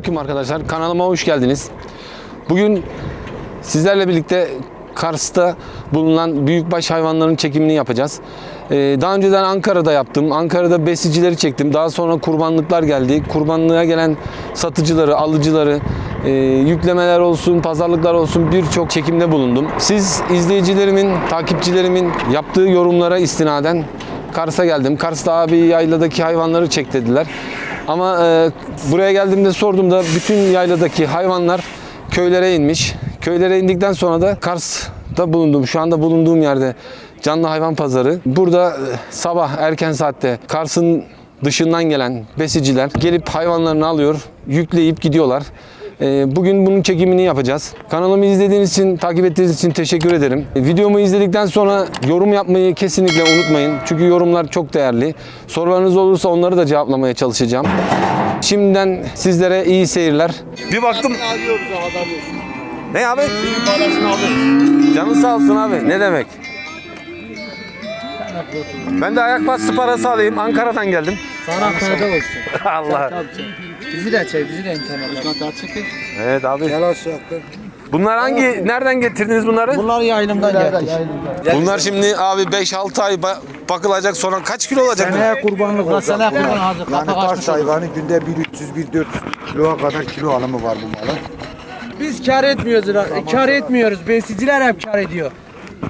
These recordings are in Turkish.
Selamünaleyküm arkadaşlar. Kanalıma hoş geldiniz. Bugün sizlerle birlikte Kars'ta bulunan büyükbaş hayvanların çekimini yapacağız. Ee, daha önceden Ankara'da yaptım. Ankara'da besicileri çektim. Daha sonra kurbanlıklar geldi. Kurbanlığa gelen satıcıları, alıcıları, e, yüklemeler olsun, pazarlıklar olsun birçok çekimde bulundum. Siz izleyicilerimin, takipçilerimin yaptığı yorumlara istinaden Kars'a geldim. Kars'ta abi yayladaki hayvanları çek dediler. Ama e, buraya geldiğimde sorduğumda bütün yayladaki hayvanlar köylere inmiş. Köylere indikten sonra da Kars'ta bulundum. Şu anda bulunduğum yerde canlı hayvan pazarı. Burada e, sabah erken saatte Kars'ın dışından gelen besiciler gelip hayvanlarını alıyor, yükleyip gidiyorlar. Ee, Bugün bunun çekimini yapacağız. Kanalımı izlediğiniz için, takip ettiğiniz için teşekkür ederim. Ee, Videomu izledikten sonra yorum yapmayı kesinlikle unutmayın. Çünkü yorumlar çok değerli. Sorularınız olursa onları da cevaplamaya çalışacağım. Şimdiden sizlere iyi seyirler. Bir baktım. Ne abi? Canın sağ olsun abi. Ne demek? Ben de ayak bastı parası alayım. Ankara'dan geldim. Sana fayda olsun. Allah. Bizi de çek, bizi de internet. Hatta çıkın. Evet abi. Gel aşağı. Bunlar hangi, nereden getirdiniz bunları? Bunlar yayınımdan geldi. Bunlar şimdi abi 5-6 ay ba- bakılacak sonra kaç kilo olacak? Seneye kurbanlık olacak. sana kurban hazır. Yani Kapak Kars açmış hayvanı günde 1300-1400 kiloya kadar kilo alımı var bu malın. Biz kar etmiyoruz. lan. Kar etmiyoruz. Besiciler hep kar ediyor.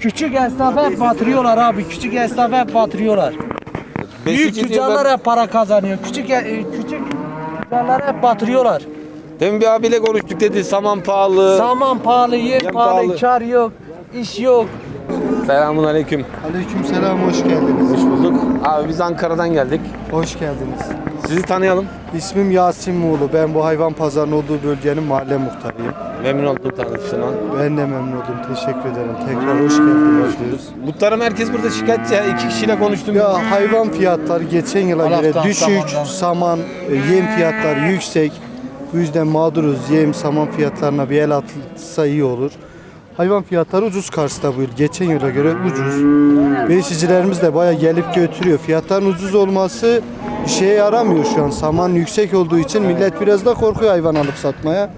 Küçük esnafı hep batırıyorlar abi. Küçük esnafı hep batırıyorlar. Büyük tüccarlar diyorlar. hep para kazanıyor. Küçük e, küçük tüccarlar hep batırıyorlar. Demin bir abiyle konuştuk dedi saman pahalı. Saman pahalı, yer Yem pahalı, pahalı. kar yok, iş yok. Selamun aleyküm. Aleyküm selam hoş geldiniz. Hoş bulduk. Abi biz Ankara'dan geldik. Hoş geldiniz. Sizi tanıyalım. İsmim Yasin Muğlu. Ben bu hayvan pazarının olduğu bölgenin mahalle muhtarıyım. Memnun oldum tanıştığıma. Ben de memnun oldum. Teşekkür ederim. Tekrar hoş geldiniz diyoruz. Muhtarım herkes burada şikayetçi. ya. İki kişiyle konuştum. Ya hayvan fiyatları geçen yıla göre düşük, samandan. saman, e, yem fiyatları yüksek. Bu yüzden mağduruz. Yem, saman fiyatlarına bir el atılsa iyi olur. Hayvan fiyatları ucuz Kars'ta bu yıl. Geçen yıla göre ucuz. Besicilerimiz de bayağı gelip götürüyor. Fiyatların ucuz olması bir şeye yaramıyor şu an. Saman yüksek olduğu için millet biraz da korkuyor hayvan alıp satmaya.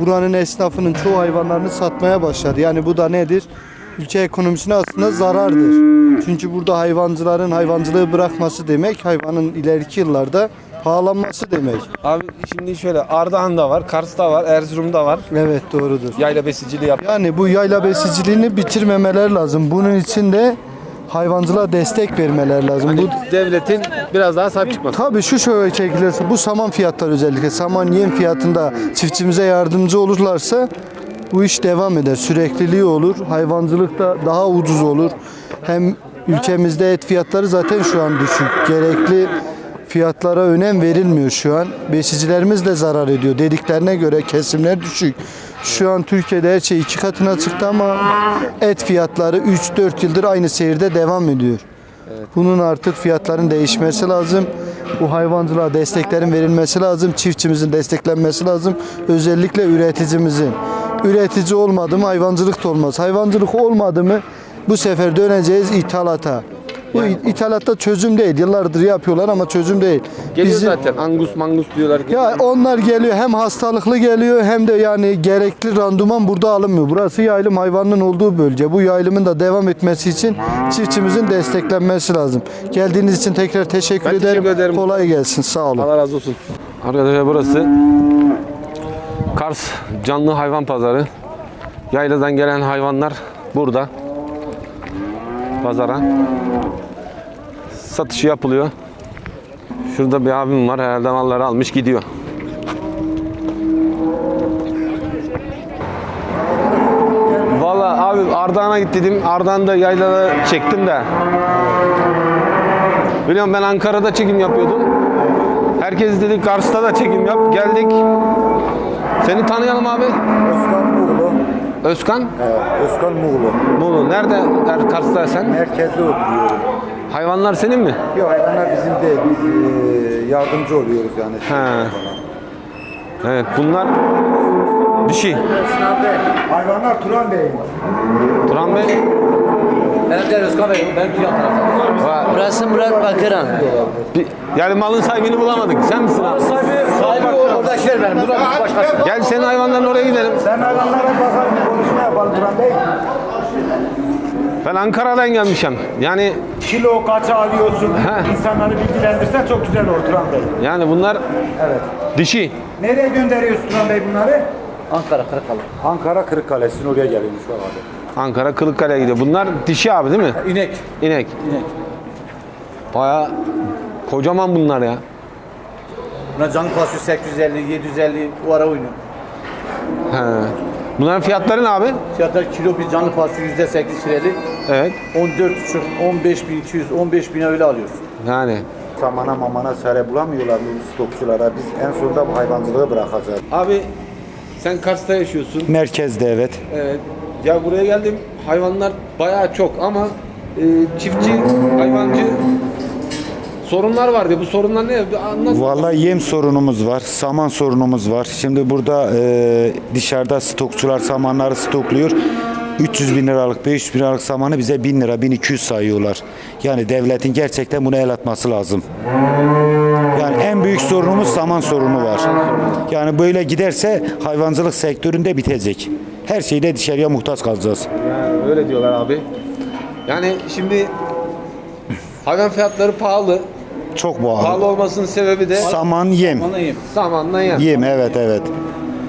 Buranın esnafının çoğu hayvanlarını satmaya başladı. Yani bu da nedir? Ülke ekonomisine aslında zarardır. Çünkü burada hayvancıların hayvancılığı bırakması demek, hayvanın ileriki yıllarda pahalanması demek. Abi şimdi şöyle Ardahan'da var, Kars'ta var, Erzurum'da var. Evet doğrudur. Yayla besiciliği yap. Yani bu yayla besiciliğini bitirmemeler lazım. Bunun için de hayvancılığa destek vermeler lazım. Bu Devletin biraz daha sahip çıkması. Tabii şu şöyle çekilirse bu saman fiyatları özellikle saman yem fiyatında çiftçimize yardımcı olurlarsa bu iş devam eder. Sürekliliği olur. Hayvancılıkta daha ucuz olur. Hem ülkemizde et fiyatları zaten şu an düşük. Gerekli fiyatlara önem verilmiyor şu an. Besicilerimiz de zarar ediyor. Dediklerine göre kesimler düşük. Şu an Türkiye'de her şey iki katına çıktı ama et fiyatları 3-4 yıldır aynı seyirde devam ediyor. Bunun artık fiyatların değişmesi lazım. Bu hayvancılığa desteklerin verilmesi lazım. Çiftçimizin desteklenmesi lazım. Özellikle üreticimizin. Üretici olmadı mı hayvancılık da olmaz. Hayvancılık olmadı mı bu sefer döneceğiz ithalata. Bu ithalatta çözüm değil. Yıllardır yapıyorlar ama çözüm değil. Geliyor Bizim- zaten. Angus mangus diyorlar. ya onlar geliyor hem hastalıklı geliyor hem de yani gerekli randıman burada alınmıyor. Burası yaylım hayvanının olduğu bölge. Bu yaylımın da devam etmesi için çiftçimizin desteklenmesi lazım. Geldiğiniz için tekrar teşekkür, Ben ederim. teşekkür ederim. Kolay gelsin. Sağ olun. Allah razı olsun. Arkadaşlar burası Kars canlı hayvan pazarı. Yayladan gelen hayvanlar burada. Pazara. Satışı yapılıyor. Şurada bir abim var. Herhalde malları almış gidiyor. Valla abi Ardahan'a git dedim. Ardahan'da yaylada çektim de. Biliyorum ben Ankara'da çekim yapıyordum. Herkes dedi Kars'ta da çekim yap. Geldik. Seni tanıyalım abi. Özkan Muğlu. Özkan. Özkan Muğlu. Muğlu. Nerede? Nerede Kars'ta sen? Merkezde oturuyorum. Hayvanlar senin mi? Yok hayvanlar bizim değil. Biz yardımcı oluyoruz yani. He. Evet bunlar dişi. Hayvanlar Turan Bey'in. Turan Bey. Ben de Özkan Bey, ben bir tarafta. Va- Burası Murat Bakıran. bir- Yani malın sahibini bulamadık. Sen misin abi? Sahibi, sahibi o orada Boş ver benim. Abi başkası. Gel senin hayvanların oraya gidelim. Sen hayvanlara bakalım bir konuşma yapalım Turan Bey. Ben Ankara'dan gelmişim. Yani Kilo kaça alıyorsun? He. İnsanları bilgilendirsen çok güzel olur Turan Bey. yani bunlar Evet. dişi. Nereye gönderiyorsun Turan Bey bunları? Ankara Kırıkkale. Ankara Kırıkkale'sin oraya geliyormuş bak abi. Ankara Kılıkkale'ye gidiyor. Bunlar dişi abi değil mi? İnek. İnek. İnek. Baya kocaman bunlar ya. Buna canlı pasıyor 850, 750 o ara oynuyor. He. Bunların fiyatları ne abi? Fiyatlar kilo bir canlı pasıyor %8 fireli. Evet. 14,5, 15.200, 15.000 öyle alıyoruz. Yani. Samana mamana çare bulamıyorlar bu stokçulara. Biz en sonunda bu hayvancılığı bırakacağız. Abi sen Kars'ta yaşıyorsun. Merkezde evet. Evet. Ya buraya geldim. Hayvanlar bayağı çok ama e, çiftçi, hayvancı sorunlar var diye. Bu sorunlar ne? Anlat. Vallahi yem sorunumuz var, saman sorunumuz var. Şimdi burada e, dışarıda stokçular samanları stokluyor. 300 bin liralık, 500 bin liralık samanı bize 1000 lira, 1200 sayıyorlar. Yani devletin gerçekten buna el atması lazım. Yani en büyük sorunumuz saman sorunu var. Yani böyle giderse hayvancılık sektöründe bitecek. Her şeyde dışarıya muhtaç kalacağız. Yani öyle diyorlar abi. Yani şimdi hayvan fiyatları pahalı. Çok pahalı. Pahalı olmasının sebebi de Saman yem. Zamanla yem. Yem evet evet.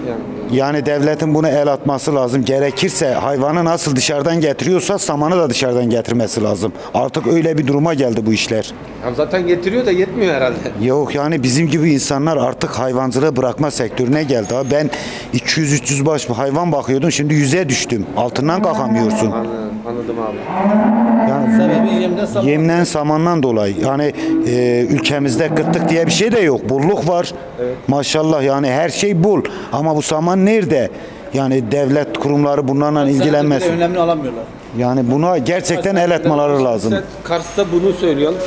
Yani Yani devletin buna el atması lazım. Gerekirse hayvanı nasıl dışarıdan getiriyorsa samanı da dışarıdan getirmesi lazım. Artık öyle bir duruma geldi bu işler. Ya zaten getiriyor da yetmiyor herhalde. Yok yani bizim gibi insanlar artık hayvancılığı bırakma sektörüne geldi. Ha. Ben 200-300 baş hayvan bakıyordum şimdi 100'e düştüm. Altından kalkamıyorsun. Anladım, anladım abi. Yani Sebebi yemden saman. Yemden samandan dolayı yani e, ülkemizde kıtlık diye bir şey de yok. Bulluk var. Maşallah yani her şey bul. Ama bu saman nerede? Yani devlet kurumları bunlarla Senedir ilgilenmez. önlemini alamıyorlar. Yani buna gerçekten el etmeleri lazım. Kars'ta bunu söylüyorsun.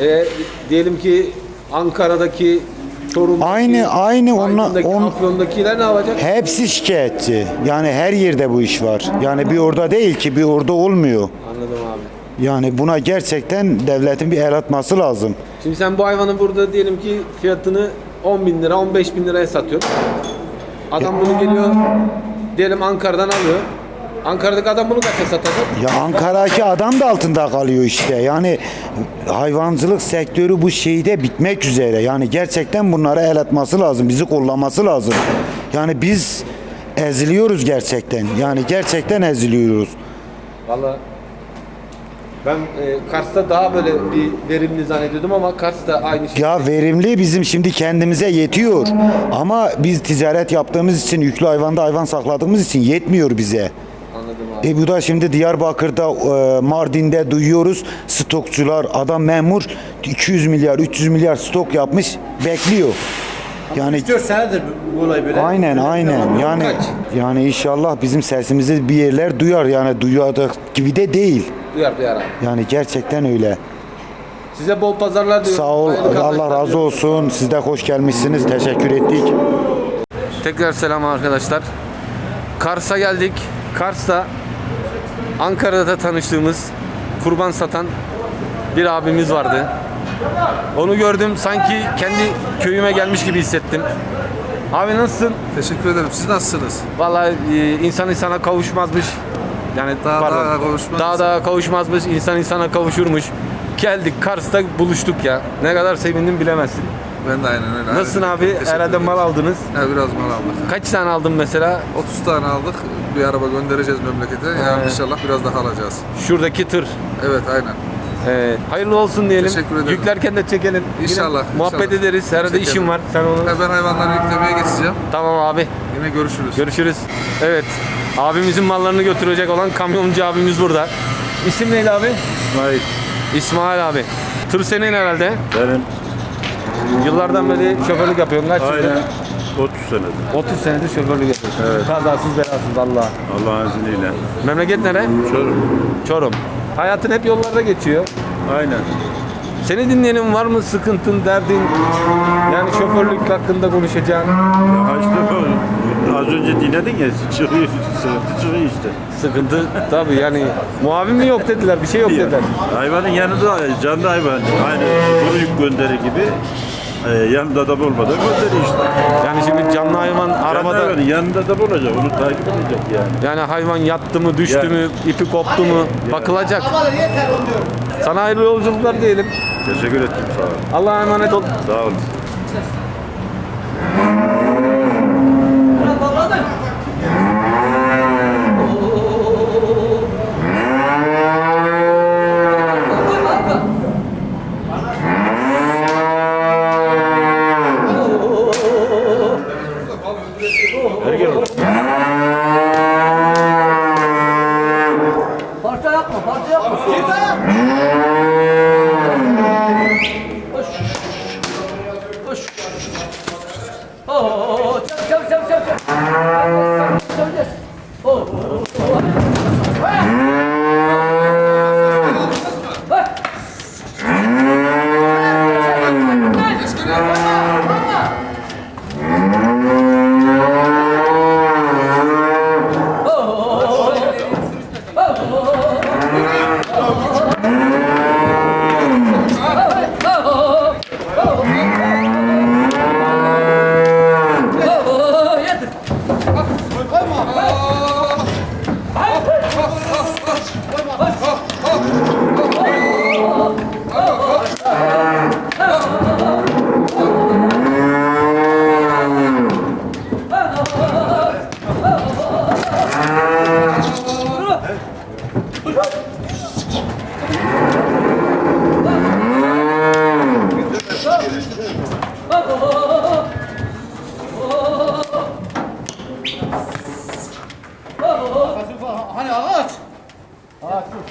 E, diyelim ki Ankara'daki Çorum'daki, Aynı aynı Aydın'daki, on, Afyon'dakiler ne yapacak? hepsi şikayetçi. Yani her yerde bu iş var. Yani bir orada değil ki bir orada olmuyor. Anladım abi. Yani buna gerçekten devletin bir el atması lazım. Şimdi sen bu hayvanı burada diyelim ki fiyatını 10 bin lira, 15 bin liraya satıyorsun. Adam bunu geliyor, diyelim Ankara'dan alıyor. Ankara'daki adam bunu kaça satacak? Ya Ankara'daki adam da altında kalıyor işte. Yani hayvancılık sektörü bu şeyde bitmek üzere. Yani gerçekten bunlara el atması lazım. Bizi kollaması lazım. Yani biz eziliyoruz gerçekten. Yani gerçekten eziliyoruz. Valla ben e, Kars'ta daha böyle bir verimli zannediyordum ama Kars'ta aynı şey. Ya verimli bizim şimdi kendimize yetiyor. Ama biz ticaret yaptığımız için, yüklü hayvanda hayvan sakladığımız için yetmiyor bize. E bu da şimdi Diyarbakır'da, e, Mardin'de duyuyoruz. Stokçular, adam memur 200 milyar, 300 milyar stok yapmış, bekliyor. Yani 4 senedir bu, olay böyle. aynen aynen. Yani Kaç? yani inşallah bizim sesimizi bir yerler duyar. Yani duyardık gibi de değil. Duyar duyar abi. Yani gerçekten öyle. Size bol pazarlar diyorum. Sağ ol. Hayırlı kazançlar Allah razı diliyorum. olsun. Siz de hoş gelmişsiniz. Teşekkür ettik. Tekrar selam arkadaşlar. Kars'a geldik. Kars'ta Ankara'da tanıştığımız kurban satan bir abimiz vardı. Onu gördüm sanki kendi köyüme gelmiş gibi hissettim. Abi nasılsın? Teşekkür ederim. Siz nasılsınız? Vallahi e, insan insana kavuşmazmış. Yani Daha pardon. daha kavuşmaz. Daha daha kavuşmazmış. insan insana kavuşurmuş. Geldik Kars'ta buluştuk ya. Ne kadar sevindim bilemezsin. Ben de aynen öyle. Nasılsın abi? Teşekkür Herhalde ederim. mal aldınız. He, biraz mal aldık. Kaç tane aldın mesela? 30 tane aldık. Bir araba göndereceğiz memlekete. Yani inşallah biraz daha alacağız. Şuradaki tır. Evet aynen. Ee, hayırlı olsun diyelim. Teşekkür ederim. Yüklerken de çekelim. Yine İnşallah, muhabbet inşallah. ederiz. Herhalde Çekelim. işim var. Sen onu... Ben hayvanları yüklemeye geçeceğim. Tamam abi. Yine görüşürüz. Görüşürüz. Evet. Abimizin mallarını götürecek olan kamyoncu abimiz burada. İsim neydi abi? İsmail İsmail abi. Tır senin herhalde. benim Yıllardan beri şoförlük yapıyorsun. Kaç aynen yıldır? 30 senedir 30 senedir şoförlük yapıyorsun. Evet. Kazasız belasız Allah. Allah'ın izniyle. Memleket nere? Çorum. Çorum. Hayatın hep yollarda geçiyor. Aynen. Seni dinleyenin var mı sıkıntın, derdin? Yani şoförlük hakkında konuşacağın. Ya işte bu- az önce dinledin ya çıkıyor, sıkıntı çıkıyor işte. Sıkıntı tabii yani muavin mi yok dediler, bir şey yok dediler. Hayvanın yanında canlı hayvan. Aynı kuru yük gönderi gibi Ee, yanında da olmadı. Gönderiyor işte. Yani şimdi canlı hayvan arabada Yanında, yanında da olacak. Onu takip edecek yani. yani hayvan yattı mı, düştü Yani. mü, ipi koptu mu bakılacak. Sana hayırlı yolculuklar diyelim. Teşekkür ettim sağ ol. Allah'a emanet ol. Sağ olun.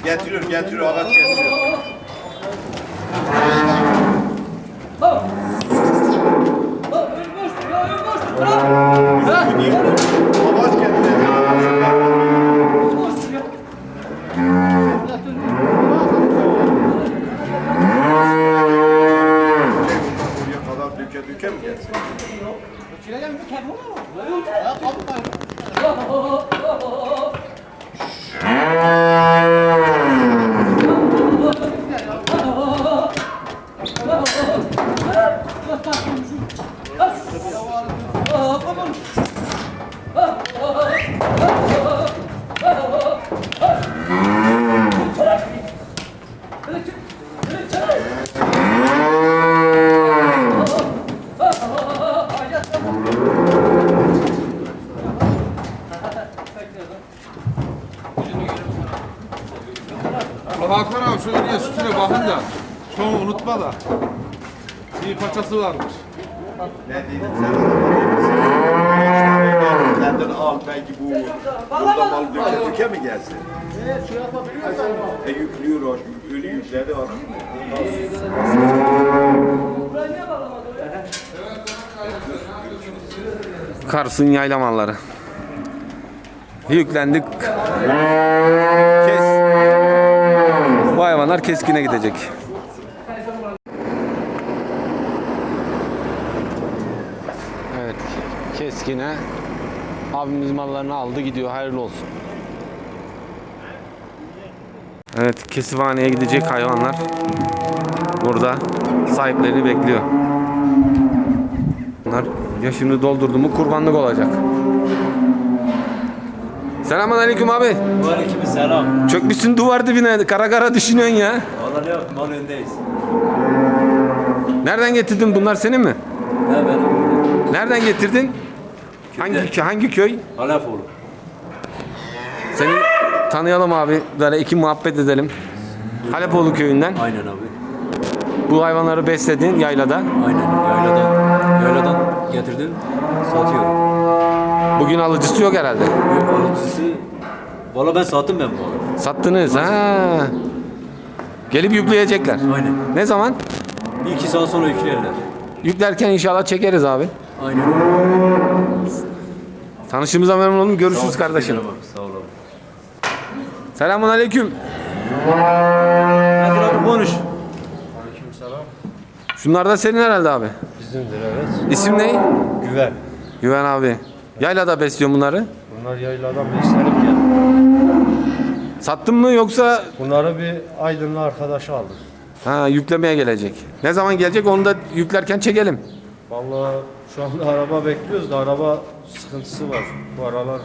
Getiriyor, getiriyor, ağaç getiriyor. Ağaç Hakan Bir paçası varmış. Ne sen? Al belki bu burada mal döke döke mi gelsin? E yüklüyor o, ölü yükledi o. Kars'ın yayla malları. Yüklendik. Kes. Bu hayvanlar keskine gidecek. Evet. Keskine. Abimiz mallarını aldı gidiyor. Hayırlı olsun. Evet. Kesivaneye gidecek hayvanlar. Burada sahiplerini bekliyor. Bunlar yaşını doldurdu mu kurbanlık olacak. Selamun aleyküm abi. Aleyküm selam. Çökmüşsün duvar dibine kara kara düşünüyorsun ya. Vallahi yok mal öndeyiz. Nereden getirdin bunlar senin mi? Ne benim? Nereden getirdin? Hangi hangi köy? Alefoğlu. Seni tanıyalım abi. Böyle iki muhabbet edelim. Halepoğlu köyünden. Aynen abi. Bu hayvanları besledin yaylada. Aynen. Yayladan. Yayladan getirdim. Satıyorum. Bugün alıcısı yok herhalde. Yok alıcısı. Valla ben sattım ben bu. Sattınız ha. Gelip yükleyecekler. Aynen. Ne zaman? Bir iki saat sonra yüklerler. Yüklerken inşallah çekeriz abi. Aynen. Tanışımıza memnun oldum. Görüşürüz kardeşim. Tamam, Sağ ol abi. Selamun aleyküm. Hadi abi konuş. Şunlar da senin herhalde abi. Bizimdir evet. İsim ne? Güven. Güven abi. Yaylada besliyor bunları. Bunlar yayladan beslenip geldi. Sattın mı yoksa Bunları bir Aydınlı arkadaşa aldık. Ha yüklemeye gelecek. Ne zaman gelecek onu da yüklerken çekelim. Vallahi şu anda araba bekliyoruz da araba sıkıntısı var. Bu aralar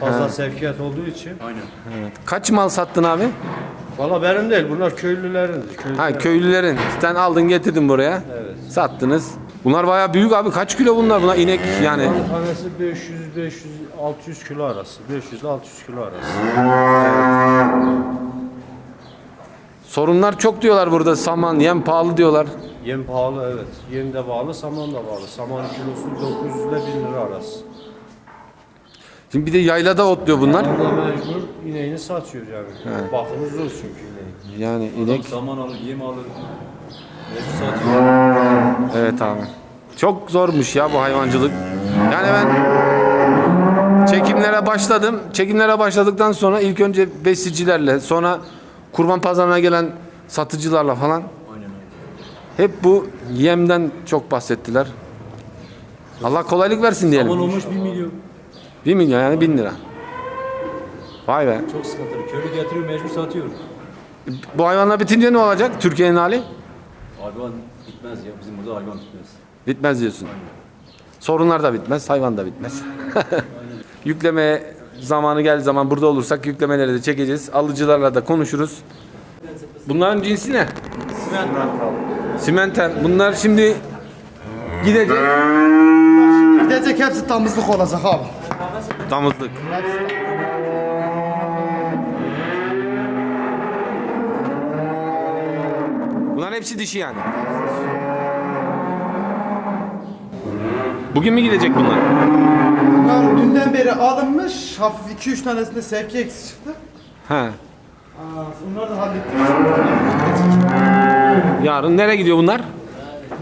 fazla sevkiyat olduğu için. Kaç mal sattın abi? Valla benim değil bunlar köylülerin. Ha köylülerin. Sen aldın getirdin buraya. Evet. Sattınız. Bunlar bayağı büyük abi. Kaç kilo bunlar? Bunlar inek yani. Bunların tanesi 500 500 600 kilo arası. 500 ile 600 kilo arası. Sorunlar çok diyorlar burada. Saman, yem pahalı diyorlar. Yem pahalı evet. Yem de pahalı, saman da pahalı. Saman kilosu 900 ile 1000 lira arası. Şimdi bir de yaylada otluyor bunlar. Ama mecbur ineğini satıyor yani. Bakımı zor çünkü ineğin. Yani inek. Saman alır, yem alır. Mecbur satıyor. Evet abi. Çok zormuş ya bu hayvancılık. Yani ben çekimlere başladım. Çekimlere başladıktan sonra ilk önce besicilerle, sonra kurban pazarına gelen satıcılarla falan hep bu yemden çok bahsettiler. Allah kolaylık versin diyelim. Saman olmuş 1 milyon. 1 milyon yani 1000 lira. Vay be. Çok sıkıntılı. Köylü getiriyor, mecbur satıyor. Bu hayvanlar bitince ne olacak? Türkiye'nin hali? Hayvan bitmez ya. Bizim burada hayvan bitmez. Bitmez diyorsun. Sorunlar da bitmez, hayvan da bitmez. Yükleme zamanı geldiği zaman burada olursak yüklemeleri de çekeceğiz. Alıcılarla da konuşuruz. Bunların cinsi ne? Simental. Simental. Bunlar şimdi gidecek. Gidecek hepsi tamızlık olacak abi. Damızlık. Bunların hepsi dişi yani. Bugün mü gidecek bunlar? Bunlar dünden beri alınmış. Hafif 2-3 tanesinde sevki eksik çıktı. He. Aa, Bunlar da hallettik. Yarın nereye gidiyor bunlar?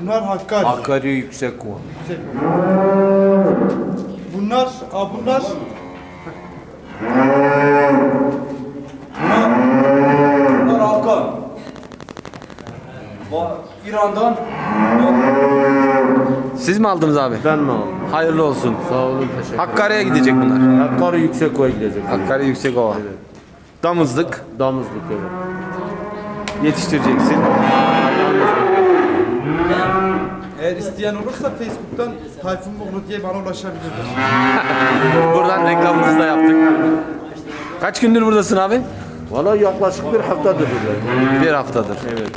Bunlar Hakkari. Hakkari yüksek kova. Bunlar, aa bunlar Bunlar Hakan. İran'dan Siz mi aldınız abi? Ben mi aldım? Hayırlı olsun. Sağ olun teşekkür Hakkari'ye gidecek bunlar. Hakkari yüksek koya gidecek. Hakkari Yüksekova. Damızlık Damızlık evet. yetiştireceksin. Eğer isteyen olursa Facebook'tan Tayfun Buglu diye bana ulaşabilirler. Buradan reklamımızı da yaptık. Kaç gündür buradasın abi? Valla yaklaşık bir haftadır burada. Bir haftadır. Evet.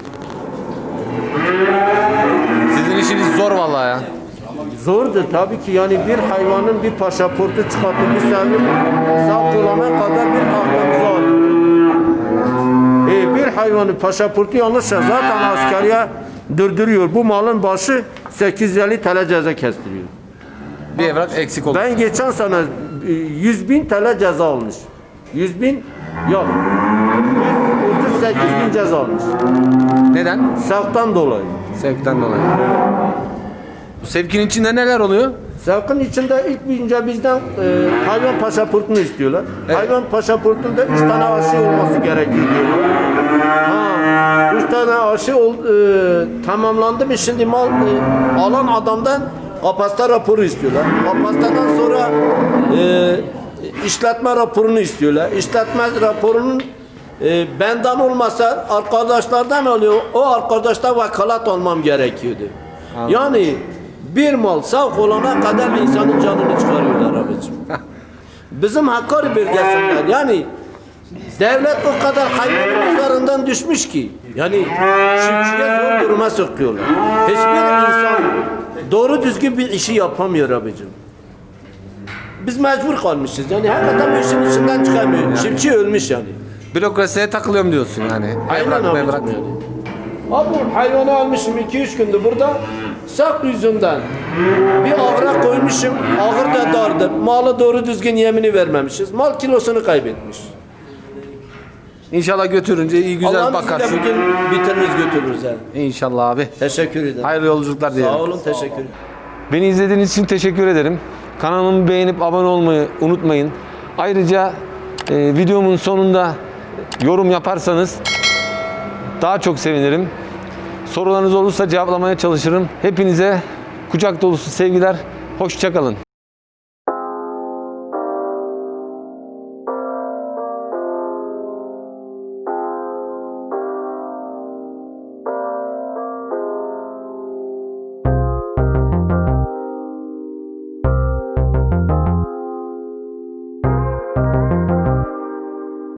Sizin işiniz zor vallahi ya. Zordur tabii ki yani bir hayvanın bir pasaportu çıkartılmış sahibi sağ olana kadar bir haftamızı alıyor. E, bir hayvanın pasaportu yanlışsa zaten askeriye durduruyor. Bu malın başı 850 TL ceza kestiriyor. Bir evrak eksik oldu. Ben geçen sene e, 100 bin TL ceza almış. 100 bin yok. 138 bin ceza almış. Neden? Sevktan dolayı. Sevkten dolayı. Bu sevkinin içinde neler oluyor? Sevkın içinde ilk birinci bizden e, hayvan pasaportunu istiyorlar. Hayvan pasaportunda üç tane aşı olması gerekiyor diyorlar. Ha, üç tane aşı ol, e, tamamlandı mı şimdi mal e, alan adamdan kapasite raporu istiyorlar. Kapasiteden sonra e, işletme raporunu istiyorlar. İşletme raporunun e, benden olmasa arkadaşlardan oluyor. O arkadaşta vakalat olmam gerekiyordu. Yani bir mal sağ olana kadar insanın canını çıkarıyorlar abicim. Bizim Hakkari bölgesinden yani devlet o kadar hayvanın üzerinden düşmüş ki yani çiftçiye zor duruma sokuyorlar. Hiçbir insan doğru düzgün bir işi yapamıyor abicim. Biz mecbur kalmışız. Yani hakikaten bu işin içinden çıkamıyor. Çiftçi ölmüş yani. Bürokrasiye takılıyorum diyorsun yani. Aynen abicim mevrak. yani. Abi hayvanı almışım 2-3 gündür burada. Sak yüzünden bir ağıra koymuşum. Ağır da dardı. Malı doğru düzgün yemini vermemişiz. Mal kilosunu kaybetmiş. İnşallah götürünce iyi güzel Allah'ın bakarsın. izniyle bugün bitiririz götürürüz yani. İnşallah abi. Teşekkür ederim. Hayırlı yolculuklar diyelim. Sağ olun teşekkür ederim. Beni izlediğiniz için teşekkür ederim. Kanalımı beğenip abone olmayı unutmayın. Ayrıca e, videomun sonunda yorum yaparsanız daha çok sevinirim. Sorularınız olursa cevaplamaya çalışırım. Hepinize kucak dolusu sevgiler. Hoşçakalın.